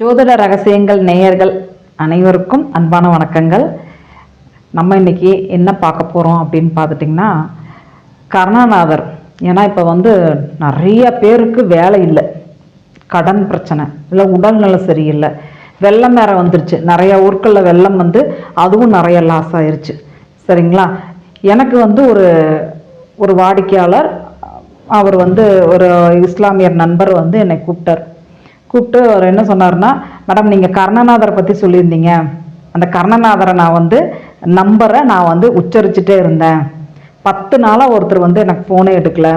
ஜோதிட ரகசியங்கள் நேயர்கள் அனைவருக்கும் அன்பான வணக்கங்கள். நம்ம இன்றைக்கி என்ன பார்க்க போகிறோம் அப்படின்னு பார்த்துட்டிங்கன்னா கருணாநாதர். ஏன்னா இப்போ வந்து நிறைய பேருக்கு வேலை இல்லை. கடன் பிரச்சனை இல்லை உடல்நலம் சரியில்லை. வெள்ளம் வேற வந்துருச்சு. நிறையா ஊர்களில் வெள்ளம் வந்து அதுவும் நிறைய லாஸ் ஆயிடுச்சு சரிங்களா? எனக்கு வந்து ஒரு ஒரு வாடிக்கையாளர் அவர் வந்து ஒரு இஸ்லாமியர் நண்பர் வந்து என்னை கூப்பிட்டார். கூப்பிட்டு அவர் என்ன சொன்னார்னா மேடம் நீங்கள் கர்ணநாதரை பற்றி சொல்லியிருந்தீங்க. அந்த கர்ணநாதரை நான் வந்து நம்பரை நான் வந்து உச்சரிச்சுட்டே இருந்தேன். பத்து நாளாக ஒருத்தர் வந்து எனக்கு ஃபோனே எடுக்கல.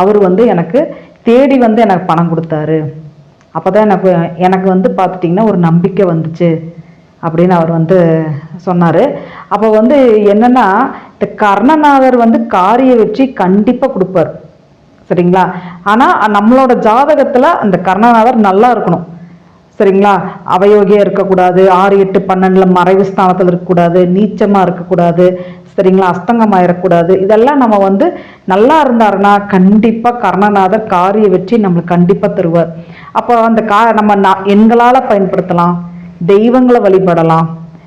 அவர் வந்து எனக்கு தேடி வந்து எனக்கு பணம் கொடுத்தாரு. அப்போ தான் எனக்கு எனக்கு வந்து பார்த்துட்டிங்கன்னா ஒரு நம்பிக்கை வந்துச்சு அப்படின்னு அவர் வந்து சொன்னார். அப்போ வந்து என்னென்னா இந்த கர்ணநாதர் வந்து காரிய வெற்றி கண்டிப்பாக கொடுப்பார். சரிங்களா? ஆனால் நம்மளோட ஜாதகத்தில் அந்த கர்ணநாதர் நல்லா இருக்கணும். சரிங்களா? அவயோகியாக இருக்கக்கூடாது ஆறு எட்டு பன்னெண்டில் மறைவு ஸ்தானத்தில் இருக்கக்கூடாது நீச்சமாக இருக்கக்கூடாது சரிங்களா? அஸ்தங்கமாக இருக்கக்கூடாது. இதெல்லாம் நம்ம வந்து நல்லா இருந்தாருன்னா கண்டிப்பாக கர்ணநாதர் காரிய வெற்றி நம்மளுக்கு கண்டிப்பாக தருவார். அப்போ அந்த கா நம்ம நா- எண்களால் பயன்படுத்தலாம் தெய்வங்களை வழிபடலாம்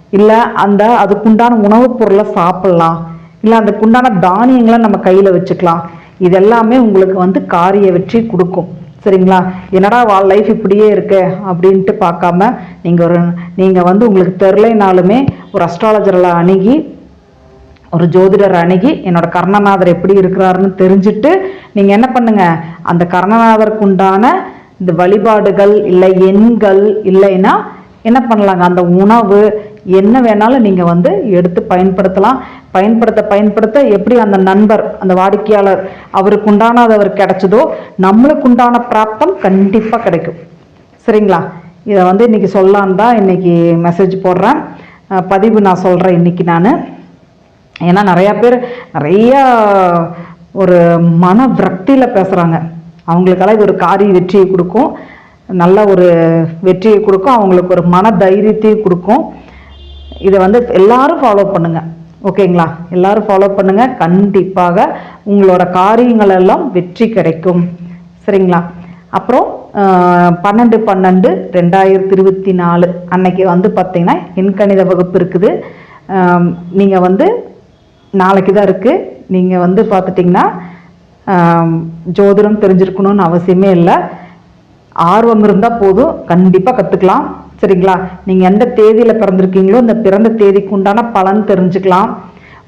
இல்லை அந்த அதுக்குண்டான உணவுப் பொருளை சாப்பிடலாம் இல்லை அதுக்குண்டான தானியங்களை நம்ம கையில் வச்சுக்கலாம். இதெல்லாமே உங்களுக்கு வந்து காரிய வெற்றி கொடுக்கும். சரிங்களா? என்னடா வாழ் லைஃப் இப்படியே இருக்கு அப்படின்ட்டு பார்க்காம நீங்கள் ஒரு நீங்கள் வந்து உங்களுக்கு தெரிலைனாலுமே ஒரு அஸ்ட்ராலஜரில் அணுகி ஒரு ஜோதிடர் அணுகி என்னோட கர்ணநாதர் எப்படி இருக்கிறாருன்னு தெரிஞ்சுட்டு நீங்கள் என்ன பண்ணுங்க? அந்த கர்ணநாதருக்கு உண்டான இந்த வழிபாடுகள் இல்லை எண்கள் இல்லைன்னா என்ன பண்ணலாங்க? அந்த உணவு என்ன வேணாலும் நீங்கள் வந்து எடுத்து பயன்படுத்தலாம். பயன்படுத்த பயன்படுத்த எப்படி அந்த நண்பர் அந்த வாடிக்கையாளர் அவருக்கு உண்டானது அவர் கிடைச்சதோ நம்மளுக்கு உண்டான பிராப்தம் கண்டிப்பாக கிடைக்கும். சரிங்களா? இதை வந்து இன்றைக்கி சொல்லலான்னு தான் இன்றைக்கி மெசேஜ் போடுறேன். பதிவு நான் சொல்கிறேன் இன்னைக்கு நான். ஏன்னா நிறையா பேர் நிறையா ஒரு மன விரக்தியில் பேசுகிறாங்க அவங்களுக்கெல்லாம் இது ஒரு காரிய வெற்றியை கொடுக்கும். நல்ல ஒரு வெற்றியை கொடுக்கும். அவங்களுக்கு ஒரு மன தைரியத்தையும் கொடுக்கும். இதை வந்து எல்லாரும் ஃபாலோ பண்ணுங்க. ஓகேங்களா எல்லாரும் ஃபாலோ பண்ணுங்க. கண்டிப்பாக உங்களோட காரியங்கள் எல்லாம் வெற்றி கிடைக்கும். சரிங்களா? அப்புறம் பன்னெண்டு பன்னெண்டு ரெண்டாயிரத்தி இருபத்தி நாலு அன்னைக்கு வந்து பார்த்தீங்கன்னா எண்கணித வகுப்பு இருக்குது. நீங்கள் வந்து நாளைக்கு தான் இருக்குது நீங்கள் வந்து பார்த்துட்டிங்கன்னா ஜோதிடம் தெரிஞ்சிருக்கணும்னு அவசியமே இல்லை. ஆர்வம் இருந்தால் போதும். கண்டிப்பாக கற்றுக்கலாம் சரிங்களா? நீங்கள் எந்த தேதியில் பிறந்திருக்கீங்களோ அந்த பிறந்த தேதிக்கு உண்டான பலன் தெரிஞ்சுக்கலாம்.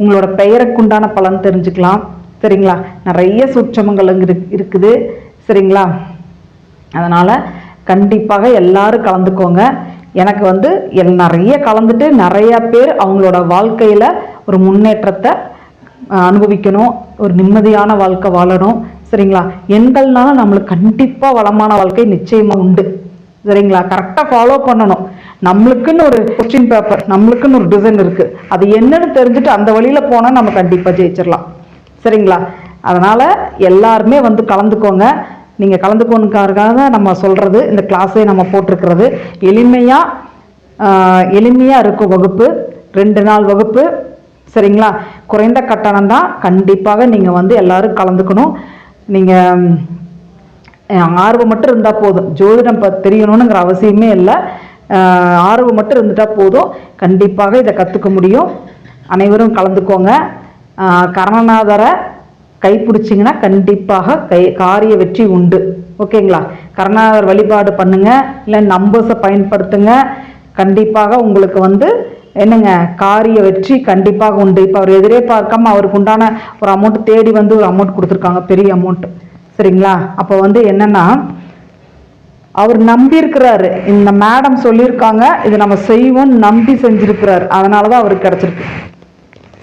உங்களோட பெயருக்கு உண்டான பலன் தெரிஞ்சுக்கலாம். சரிங்களா? நிறைய சூட்சமங்கள் அங்கே இருக்குது. சரிங்களா? அதனால் கண்டிப்பாக எல்லாரும் கலந்துக்கோங்க. எனக்கு வந்து எல் நிறைய கலந்துட்டு நிறையா பேர் அவங்களோட வாழ்க்கையில் ஒரு முன்னேற்றத்தை அனுபவிக்கணும். ஒரு நிம்மதியான வாழ்க்கை வாழணும். சரிங்களா? எண்கள்னால நம்மளுக்கு கண்டிப்பாக வளமான வாழ்க்கை நிச்சயமாக உண்டு. சரிங்களா? கரெக்டாக ஃபாலோ பண்ணணும். நம்மளுக்குன்னு ஒரு கொஸ்டின் பேப்பர் நம்மளுக்குன்னு ஒரு டிசைன் இருக்குது அது என்னன்னு தெரிஞ்சுட்டு அந்த வழியில் போனால் நம்ம கண்டிப்பாக ஜெயிச்சிடலாம் சரிங்களா? அதனால் எல்லாருமே வந்து கலந்துக்கோங்க. நீங்கள் கலந்துக்கோனுக்காக நம்ம சொல்கிறது இந்த கிளாஸே நம்ம போட்டிருக்கிறது. எளிமையாக எளிமையாக இருக்கும் வகுப்பு. ரெண்டு நாள் வகுப்பு. சரிங்களா? குறைந்த கட்டணம் தான். கண்டிப்பாக நீங்கள் வந்து எல்லோரும் கலந்துக்கணும். நீங்கள் ஆர்வம் மட்டும் இருந்தால் போதும். ஜோதிடம் தெரியணுங்கிற அவசியமே இல்லை. ஆர்வம் மட்டும் இருந்துட்டால் போதும். கண்டிப்பாக இதை கற்றுக்க முடியும். அனைவரும் கலந்துக்கோங்க. கரணநாதரை கர்ணநாதரை கைப்பிடிச்சிங்கன்னா கண்டிப்பாக கை காரிய வெற்றி உண்டு. ஓகேங்களா? கர்ணநாதர் வழிபாடு பண்ணுங்க. இல்லை நம்பர்ஸை பயன்படுத்துங்க. கண்டிப்பாக உங்களுக்கு வந்து என்னங்க? காரிய வெற்றி கண்டிப்பாக உண்டு. இப்போ அவர் எதிரே பார்க்காம அவருக்கு உண்டான ஒரு அமௌண்ட் தேடி வந்து ஒரு அமௌண்ட் கொடுத்துருக்காங்க. பெரிய அமௌண்ட் சரிங்களா? அப்போ வந்து என்னன்னா அவர் நம்பி இருக்கிறாரு இந்த மேடம் சொல்லியிருக்காங்க இது நம்ம செய்வோம் நம்பி செஞ்சிருக்கிறார். அதனால தான் அவருக்கு கிடச்சிருக்கு.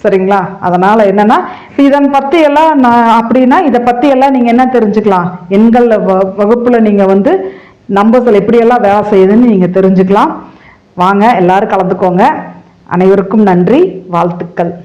சரிங்களா? அதனால் என்னென்னா இப்போ இதன் பற்றி எல்லாம் நான் அப்படின்னா இதை பற்றி எல்லாம் நீங்கள் என்ன தெரிஞ்சுக்கலாம்? எண்கள்ல வ- வகுப்பில் நீங்கள் வந்து நம்பர்ஸில் எப்படியெல்லாம் வேலை செய்யுதுன்னு நீங்கள் தெரிஞ்சுக்கலாம். வாங்க எல்லாரும் கலந்துக்கோங்க. அனைவருக்கும் நன்றி. வாழ்த்துக்கள்.